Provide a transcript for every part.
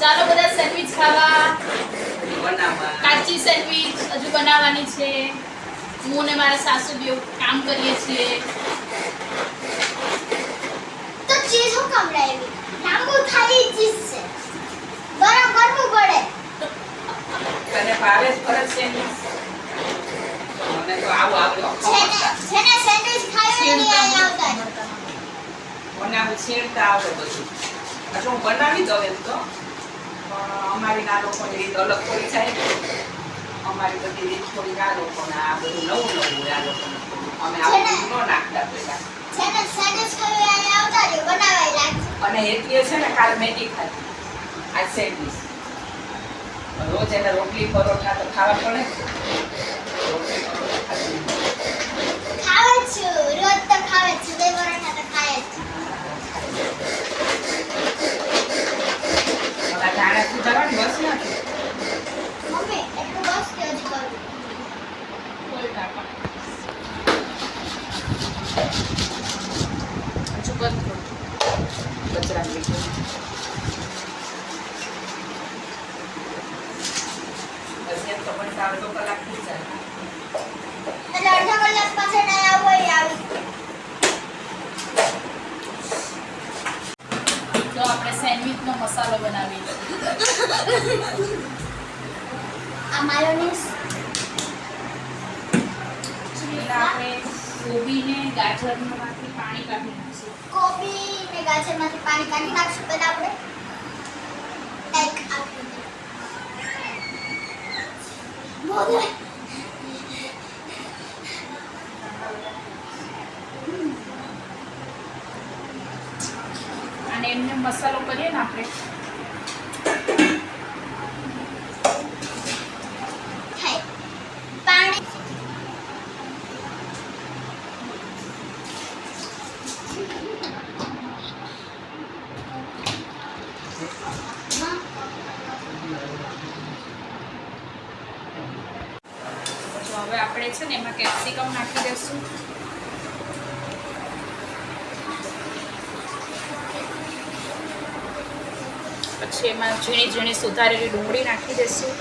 ચાલો બધા સેન્ડવિચ ખાવા. કાચી સેન્ડવિચ હજુ બનાવવાની છે. હું ને મારા સાસુ બે કામ કરીએ છીએ. તો ચીઝ હું કામ લાવી લાંબુ ખાલી ચીઝ છે. ગરમ કરવું પડે તને ભાવે જ ફરજ સેન્ડવીચ? મને તો આવું આવ્યો છે. જેને સેન્ડવિચ ખાવી ને આવતા. મને આવું છીણતા આવડે બધું. એટલે હું બનાવી દઉં એમ તો. પણ અમારી ના લોકોની રીત અલગ થોડી થાય અમારી બધી રીત થોડી ના લોકોને આ બધું નવું નવું હોય આ લોકોને અમે આવું ન નાખતા રાખજો અને એટલી છે ને કાલ મેગી ખાધી. આજ સેન્ડવીચ. રોજ એને રોટલી, પરોઠા તો ખાવા પડે રોટલી, પરોઠા. ખાવે છું. રોજ તો ખાવે છે. બે પરોઠા તો ખાય છું. ઓલા ધાણા સુધારવાની બસ નથી મમ્મી એટલું બસ કે હજી કરું કોઈ ટાંકા. હજુ બંધ કરો. કચરા મીઠું પછી એમ તો પણ અડધો કલાક થઈ જાય એટલે અડધા કલાક પાછળ નહીં આવવું હોય એ આવી જો આપણે સેન્ડવિચનો મસાલો બનાવી આ માયોનીઝ. આપણે કોબીને ગાજરમાંથી પાણી કાઢી નાખશું. કોબી ને ગાજરમાંથી પાણી કાઢી નાખશું પહેલા આપણે. એક આપી એમને મસાલો કરીએ ને આપણે. હવે આપણે છે ને એમાં કેપ્સિકમ નાખી દઈશું. પછી એમાં ઝીણી ઝીણી સુધારેલી ડુંગળી નાખી દઈશું.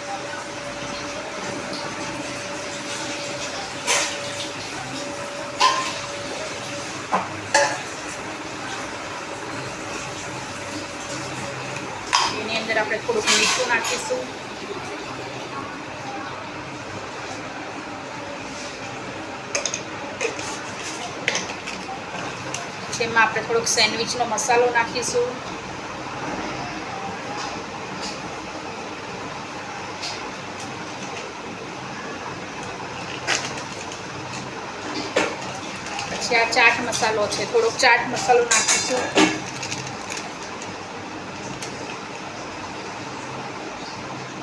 એની અંદર આપણે થોડુંક મીઠું નાખીશું. જેમાં આપણે થોડોક સેન્ડવિચનો મસાલો નાખીશું પછી આ ચાટ મસાલો છે. થોડોક ચાટ મસાલો નાખીશું.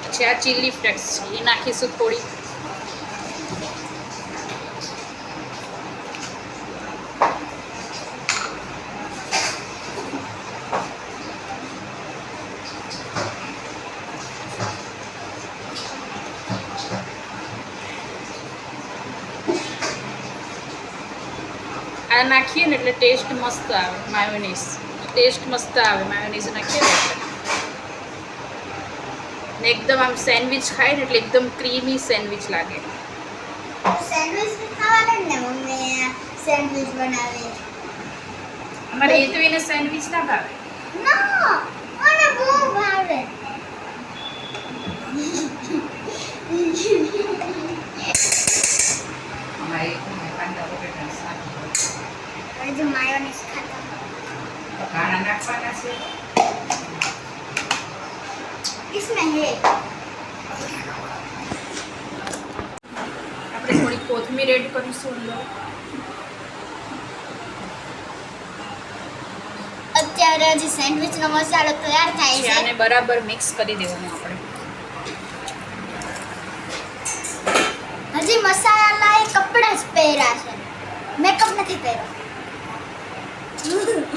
પછી આ ચીલી ફ્લેક્સ છે. એ નાખીશું થોડી આ નાખીએ ને એટલે ટેસ્ટ મસ્ત આવે માયોનીઝ ટેસ્ટ મસ્ત આવે માયોનીઝ નાખીએ ને એટલે. ને એકદમ આમ સેન્ડવિચ ખાય ને એટલે એકદમ ક્રીમી સેન્ડવિચ લાગે. સેન્ડવિચ બનાવે. અમારે હેતુને સેન્ડવિચ ના ભાવે. મને બહુ ભાવે. અમારે એક ને કાંદા બટેટાનું શાક હોય. હજુ માયોનીઝ ખાતા તો કાણા નાખવાના છે इसमें है આપણે થોડી કોથમીર એડ કરીશું અંદર અત્યારે હજી સેન્ડવિચનો મસાલો તૈયાર થાય પછી આને છે બરાબર મિક્સ કરી દેવાનું આપણે હજી મસાલા એ કપડાં જ પહેર્યા છે મેકઅપ નથી પહેર્યો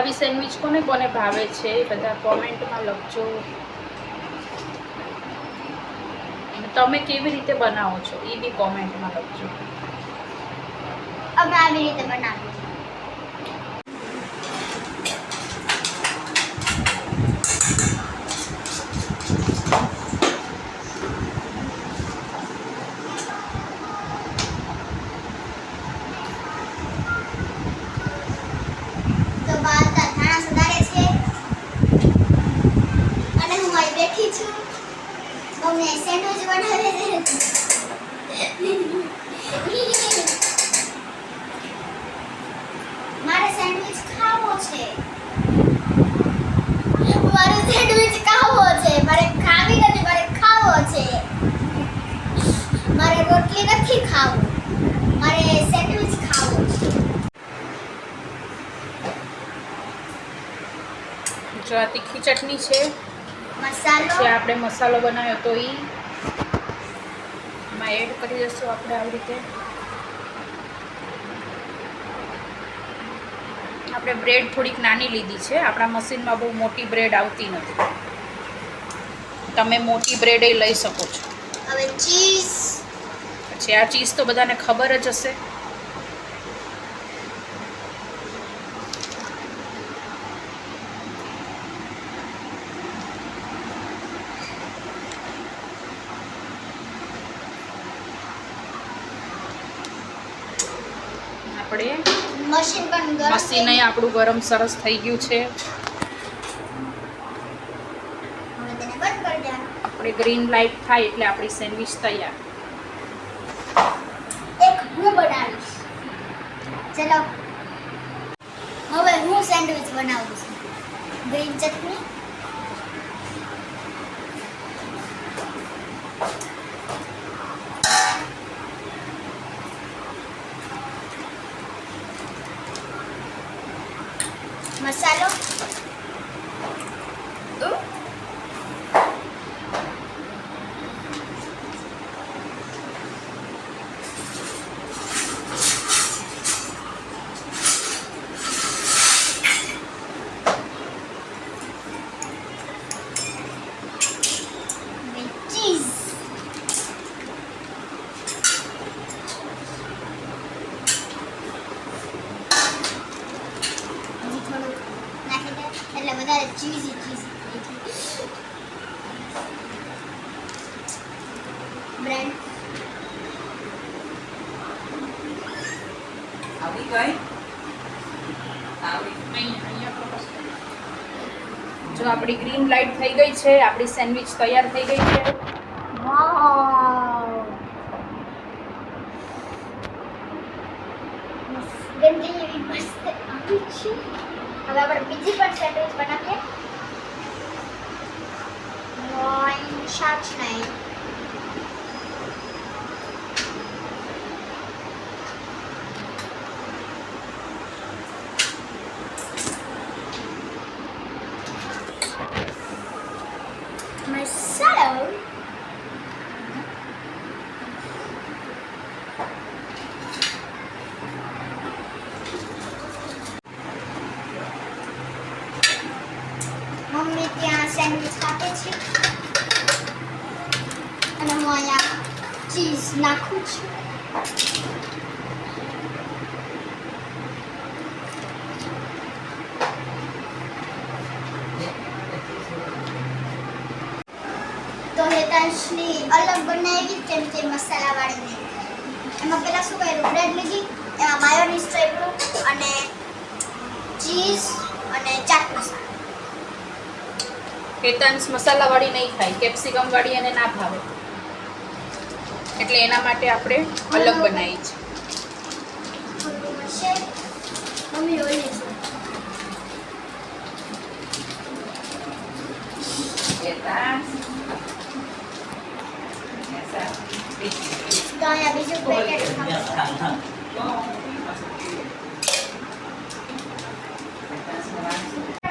આવી સેન્ડવિચ કોને કોને ભાવે છે એ બધા કોમેન્ટમાં લખજો. તમે કેવી રીતે બનાવો છો એ બી કોમેન્ટમાં લખજો. અમે આવી રીતે બનાવીએ તો બાર ધાણા સુધારે છે અને હું અહીં બેઠી છું મમ્મી સેન્ડવિચ બનાવે મારે સેન્ડવિચ ખાવો છે. મારે સેન્ડવિચ ખાવો છે. મારે ખાવી નથી, મારે ખાવો છે. મારે રોટલી નથી ખાવું. મારે સેન્ડવિચ ખાવો છે. ગુજરાતી આ ચટણી છે. જે આપણે મસાલો બનાવ્યો તો એ એમાં એડ કરી દઈશું આપણે આવી રીતે. આપણે બ્રેડ થોડીક નાની લીધી છે. આપણા મશીનમાં બહુ મોટી બ્રેડ આવતી નથી. તમે મોટી બ્રેડ એ લઈ શકો છો. હવે ચીઝ પછી આ ચીઝ તો બધાને ખબર જ હશે. આપણે. મશીન પણ ગરમ મશીન આપણું ગરમ સરસ થઈ ગયું છે. આપણે ગ્રીન લાઇટ થાય એટલે આપણી સેન્ડવિચ તૈયાર. એક હું બનાવીશ. ચલો. હવે હું સેન્ડવિચ બનાવું છું. ગ્રીન ચટણી મસાલો ચીઝ હજી થોડુંક નાખી દે એટલે વધારે ચીઝી ચીઝ બ્રેડ આવી ગઈ. જો આપણી ગ્રીન લાઇટ થઈ ગઈ છે આપણી સેન્ડવિચ તૈયાર થઈ ગઈ છે વાવ ગંદી એવી મસ્ત આવી છે હવે આપણે બીજી પણ સેન્ડવિચ બનાવીએ Nein, schaut schnell. Marcelo. Mummy ત્યાં સેન્ડવિચ કાપે છે અને હું અહીંયા ચીઝ નાખું છું તો હેતાંશની અલગ બનાવી કેમ કે મસાલાવાળી એમાં પહેલાં શું કર્યું બ્રેડ લીધી એમાં માયોનીઝ ચાપ્યું અને ચીઝ અને ચાટ મસાલો મસાલા મસાલાવાળી નહીં ખાય કેપ્સિકમ વાળી એને ના ભાવે એટલે એના માટે આપણે અલગ બનાવી છે. મસાલો બધું મમ્મી ઓલી છે લેતા એસા બીજી તો અહીંયા બીજું પેકેટ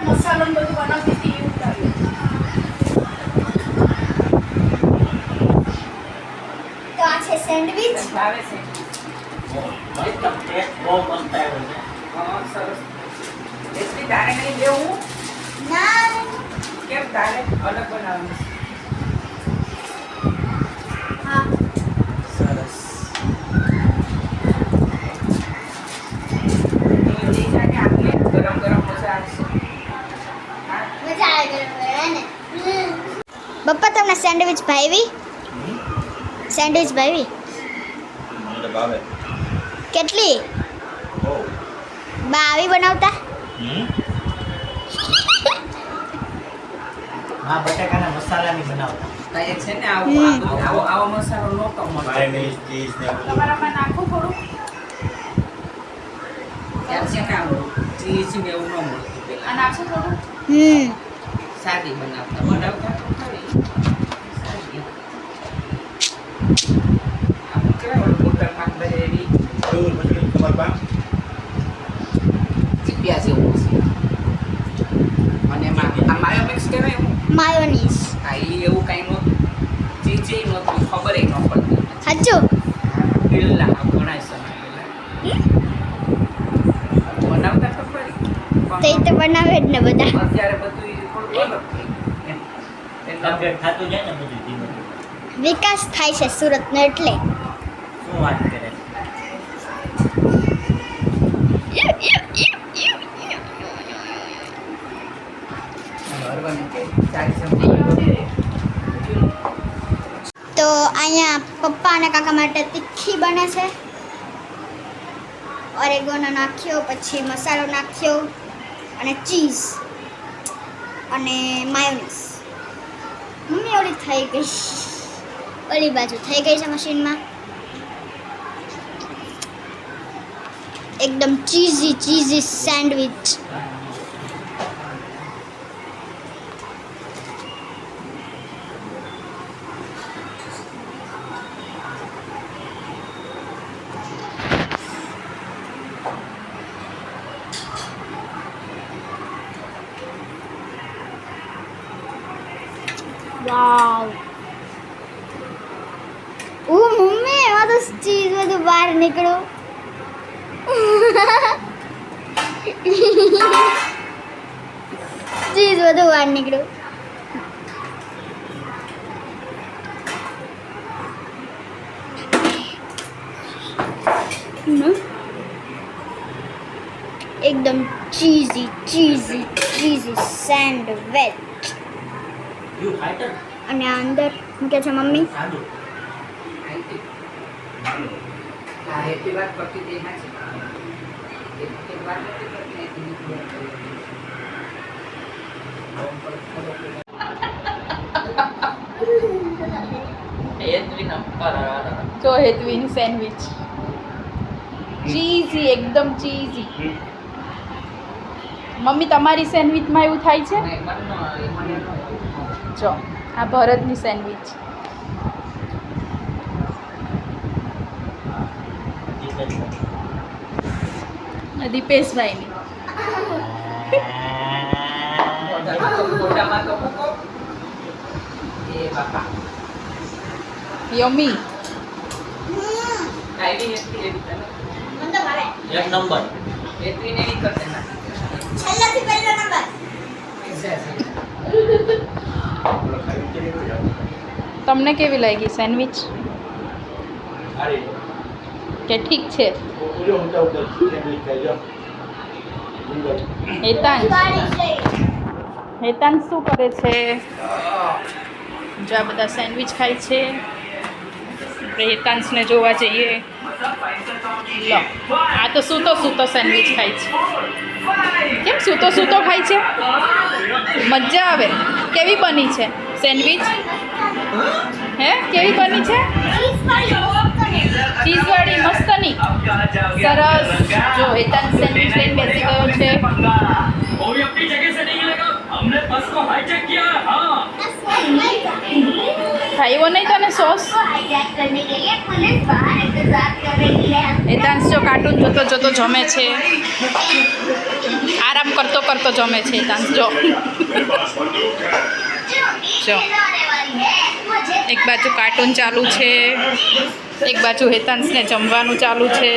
મસાલો બધું બનાવતી હતી એવું તો આ છે સેન્ડવિચ ભાવે છે એકદમ ટેસ્ટ બહુ મસ્ત આવ્યો છે હા સરસ રેસીપી તારે નહીં લેવું ના કેમ તારે અલગ બનાવવાનું હા સરસ તો જે જાણે આપણે ગરમ ગરમ મજા આવશે હા મજા આવે ગરમ ગરમ ને પપ્પા તમને સેન્ડવિચ ભાવી સેન્ડવિચ ભાવી મને તો કેટલી? બાવી બા આવી બનાવતા હા બટાકાના મસાલાની બનાવતા. કાંઈ છે ને આવો આવો- મસાલો ને તમારામાં નાખું થોડું? છે ને ચીઝ ને એવું ન મળતું આ પેલા થોડું? હમ. સાદી બનાવતા બનાવતા તો ખરી સાદી આમ કેવાય ઓલું બટર પાક બધે એવી કેવું પછી તમારે પા ચીપિયા જેવું છે અને એમાં આ માયો કહેવાય એવું માયોનીઝ હા એ એવું કાંઈ નહોતું એ નહોતું ખબર ન પડતી સાચું પેલા ઘણા સમય પહેલા બનાવતા ખરી તો એ તો બનાવે જ ને બધા. અત્યારે બધું થોડું અલગ થઈ. વિકાસ થાય છે સુરતનો એટલે. શું વાત કરે છે? હરવાની કે ચાલી સમય તો અહીંયા પપ્પા અને કાકા માટે તીખી બને છે. ઓરેગોનો નાખ્યો, પછી મસાલો નાખ્યો, અને ચીઝ, અને માયોનીઝ. મમ્મી ઓલી થઈ ગઈ. ઓલી બાજુ થઈ ગઈ છે મશીનમાં. એકદમ ચીઝી ચીઝી સેન્ડવિચ વાવ ઓ મમ્મી એમાં તો ચીઝ બધું બહાર નીકળો ચીઝ બધું બહાર નીકળ્યું એકદમ ચીઝી ચીઝી ચીઝી સેન્ડવિચ અને આ અંદર મૂકે છે મમ્મી? સાદું. હા એટલી વાત કરતી હતી એમાં છે એટલી વાત નથી કરતી એટલી વાત કરી. જો હેતવીન સેન્ડવિચ. ચીઝી, એકદમ ચીઝી. મમ્મી, તમારી સેન્ડવિચમાં એવું થાય છે? જો, આ ભરતની સેન્ડવિચ. દીપેશભાઈની. યમી. એક નંબર. છેલ્લાથી પહેલો નંબર? તમને કેવી લાગી? સેન્ડવિચ? સારી કે ઠીક છે. હેતાન હેતાંશ શું કરે છે? જો આ બધા સેન્ડવિચ ખાય છે. આપણે હેતાંશને જોવા જઈએ. લો, આ તો સૂતો સૂતો સેન્ડવિચ ખાય છે. કેમ સૂતો સૂતો ખાય છે? મજા આવે. કેવી બની છે? સેન્ડવિચ? હે? કેવી બની છે? ચીઝવાળી મસ્તની સરસ જો હેતાંશ સેન્ડવિચ લઈને બેસી ગયો છે वो भी अपनी जगह से नहीं हिलेगा हमने बस को हाईजेक किया है हाँ ખાઈવો નહીં તને સોસ करने के लिए पुलिस बाहर इंतजार कर रही है હેતાંશ જો કાર્ટૂન જોતો જોતો જમે છે આરામ કરતો કરતો જમે છે હેતાંશ જો જો એક બાજુ કાર્ટૂન ચાલુ છે એક બાજુ હેતાંશને જમવાનું ચાલુ છે.